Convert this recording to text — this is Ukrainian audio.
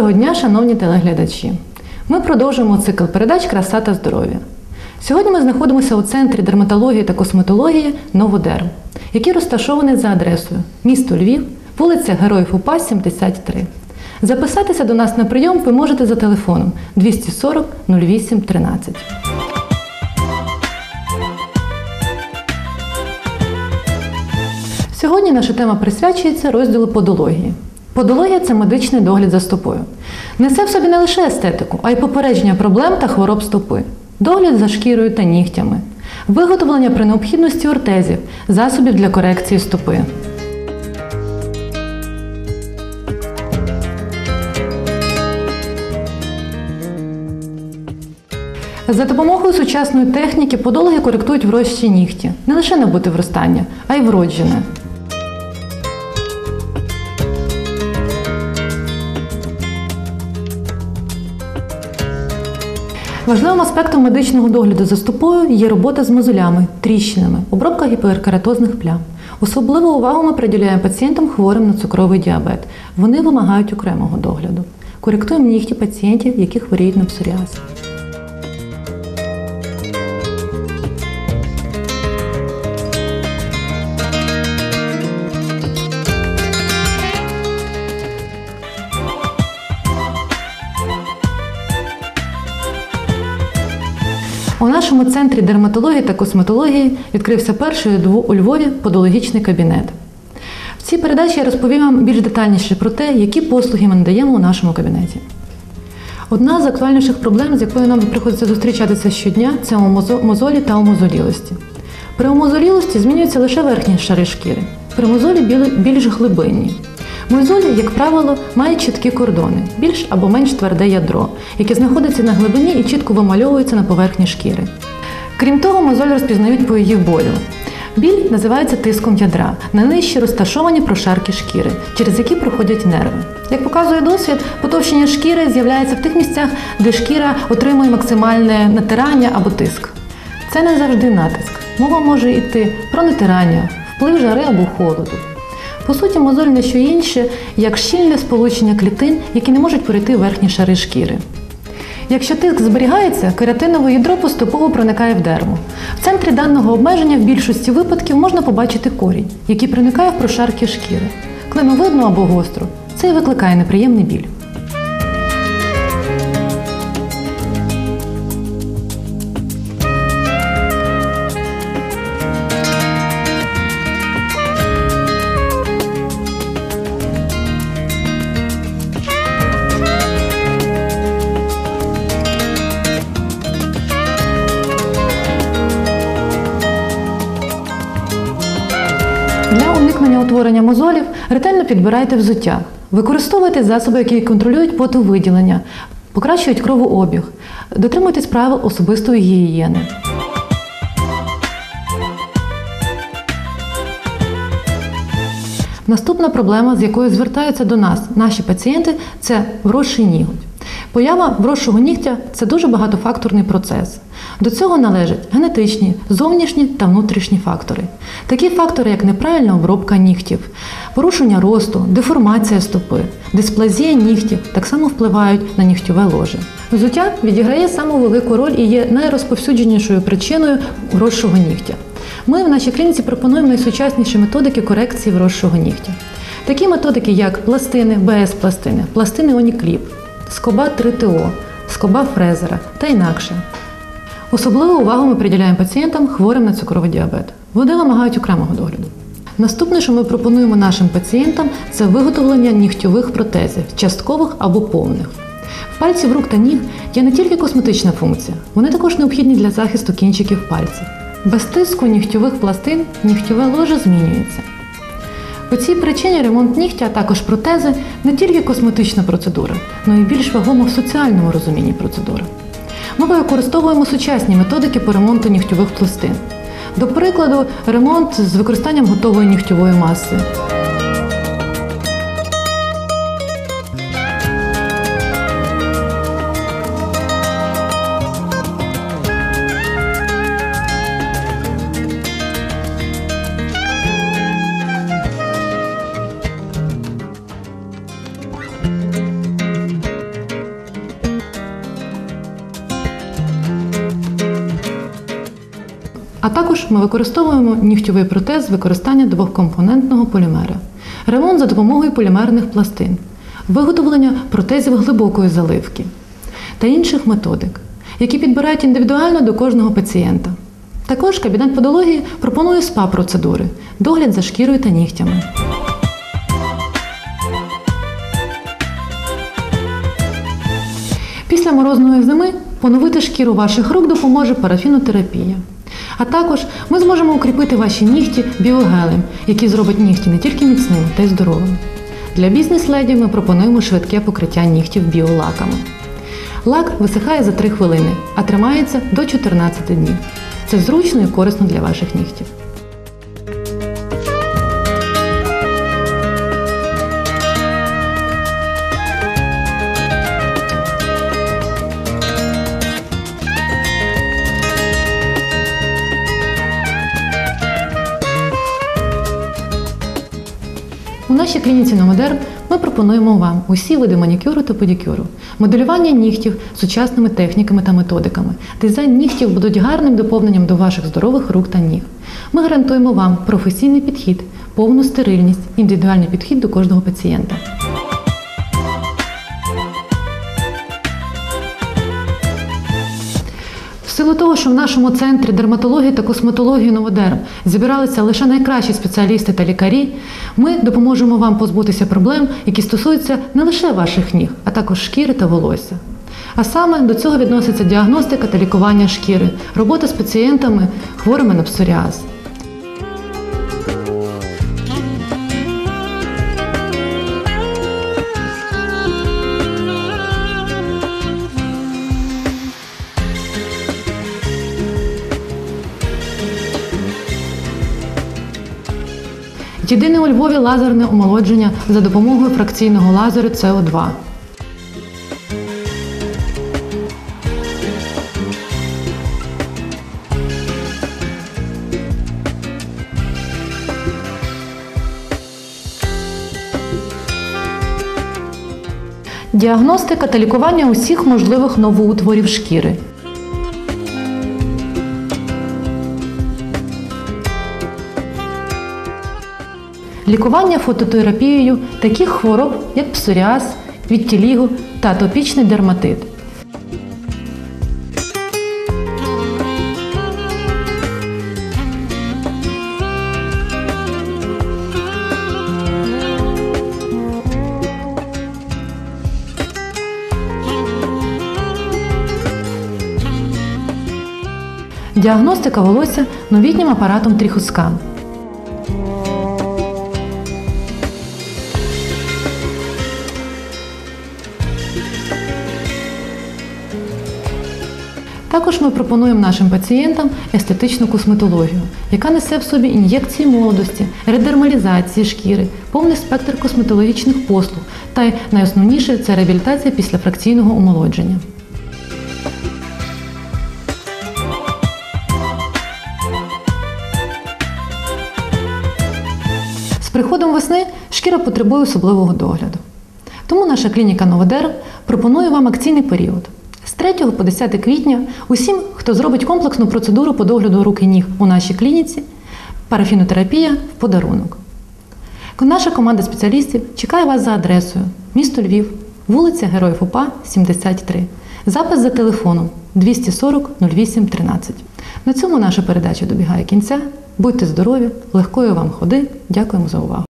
Доброго дня, шановні телеглядачі! Ми продовжуємо цикл передач Краса та здоров'я. Сьогодні ми знаходимося у центрі дерматології та косметології Новодерм, який розташований за адресою місто Львів, вулиця Героїв УПА, 73. Записатися до нас на прийом ви можете за телефоном 240 08 13. Сьогодні наша тема присвячується розділу подології. Подологія це медичний догляд за стопою. Несе в собі не лише естетику, а й попередження проблем та хвороб стопи, догляд за шкірою та нігтями, виготовлення при необхідності ортезів, засобів для корекції стопи. За допомогою сучасної техніки подологи коректують врощі нігті, не лише набути вростання, а й вроджене. Важливим аспектом медичного догляду за стопою є робота з мозолями, тріщинами, обробка гіперкератозних плям. Особливу увагу ми приділяємо пацієнтам хворим на цукровий діабет. Вони вимагають окремого догляду. Коректуємо нігті пацієнтів, які хворіють на псоріаз. У нашому центрі дерматології та косметології відкрився перший у Львові подологічний кабінет. В цій передачі я розповім вам більш детальніше про те, які послуги ми надаємо у нашому кабінеті. Одна з актуальніших проблем, з якою нам приходиться зустрічатися щодня, це мозолі та омозолілості. При омозолілості змінюються лише верхні шари шкіри, при мозолі більш глибинні. Мозолі, як правило, мають чіткі кордони, більш або менш тверде ядро, яке знаходиться на глибині і чітко вимальовується на поверхні шкіри. Крім того, мозоль розпізнають по її болю. Біль називається тиском ядра, на нижчі розташовані прошарки шкіри, через які проходять нерви. Як показує досвід, потовщення шкіри з'являється в тих місцях, де шкіра отримує максимальне натирання або тиск. Це не завжди натиск. Мова може йти про натирання, вплив жари або холоду. По суті, мозоль не що інше, як щільне сполучення клітин, які не можуть перейти верхні шари шкіри. Якщо тиск зберігається, кератинове ядро поступово проникає в дерму. В центрі даного обмеження в більшості випадків можна побачити корінь, який проникає в прошарки шкіри. Клиновидну або гостру. Це і викликає неприємний біль. Уникнення утворення мозолів ретельно підбирайте взуття. Використовуйте засоби, які контролюють потовиділення, покращують кровообіг. Дотримуйтесь правил особистої гігієни. Наступна проблема, з якою звертаються до нас наші пацієнти, це вросший ніготь. Поява вросшого нігтя це дуже багатофакторний процес. До цього належать генетичні, зовнішні та внутрішні фактори. Такі фактори, як неправильна обробка нігтів, порушення росту, деформація стопи, дисплазія нігтів так само впливають на нігтьове ложе. Взуття відіграє саму велику роль і є найрозповсюдженішою причиною вросшого нігтя. Ми в нашій клініці пропонуємо найсучасніші методики корекції вросшого нігтя. Такі методики, як пластини, БС-пластини, пластини Онікліп, скоба 3ТО, скоба фрезера та інакше. Особливу увагу ми приділяємо пацієнтам хворим на цукровий діабет. Вони вимагають окремого догляду. Наступне, що ми пропонуємо нашим пацієнтам, це виготовлення нігтьових протезів, часткових або повних. В пальців рук та ніг є не тільки косметична функція, вони також необхідні для захисту кінчиків пальців. Без тиску нігтьових пластин нігтьове ложе змінюється. По цій причині ремонт нігтя, а також протези не тільки косметична процедура, але й більш вагома в соціальному розумінні процедура. Ми використовуємо сучасні методики по ремонту нігтьових пластин. До прикладу, ремонт з використанням готової нігтьової маси. А також ми використовуємо нігтьовий протез використання двохкомпонентного полімера, ремонт за допомогою полімерних пластин, виготовлення протезів глибокої заливки та інших методик, які підбирають індивідуально до кожного пацієнта. Також кабінет подології пропонує СПА-процедури, догляд за шкірою та нігтями. Після морозної зими поновити шкіру ваших рук допоможе парафінотерапія. А також ми зможемо укріпити ваші нігті біогелем, який зробить нігті не тільки міцними, та й здоровими. Для бізнес-леді ми пропонуємо швидке покриття нігтів біолаками. Лак висихає за 3 хвилини, а тримається до 14 днів. Це зручно і корисно для ваших нігтів. Нашій клініці Номодерм ми пропонуємо вам усі види манікюру та педикюру, моделювання нігтів сучасними техніками та методиками. Дизайн нігтів будуть гарним доповненням до ваших здорових рук та ніг. Ми гарантуємо вам професійний підхід, повну стерильність, індивідуальний підхід до кожного пацієнта. Силу того, що в нашому центрі дерматології та косметології Новодерм зібралися лише найкращі спеціалісти та лікарі, ми допоможемо вам позбутися проблем, які стосуються не лише ваших ніг, а також шкіри та волосся. А саме до цього відноситься діагностика та лікування шкіри, робота з пацієнтами, хворими на псоріаз. Єдине у Львові лазерне омолодження за допомогою фракційного лазеру СО2. Діагностика та лікування усіх можливих новоутворів шкіри. Лікування фототерапією таких хвороб, як псоріаз, відтілігу та атопічний дерматит. Діагностика волосся новітнім апаратом тріхоскан. Також ми пропонуємо нашим пацієнтам естетичну косметологію, яка несе в собі ін'єкції молодості, редермалізації шкіри, повний спектр косметологічних послуг та найосновніше це реабілітація після фракційного омолодження. З приходом весни шкіра потребує особливого догляду. Тому наша клініка Новодерм пропонує вам акційний період. З 3 по 10 квітня усім, хто зробить комплексну процедуру по догляду рук і ніг у нашій клініці, парафінотерапія в подарунок. Наша команда спеціалістів чекає вас за адресою місто Львів, вулиця Героїв УПА, 73. Запис за телефоном 240 08 13. На цьому наша передача добігає кінця. Будьте здорові, легкої вам ходи. Дякуємо за увагу.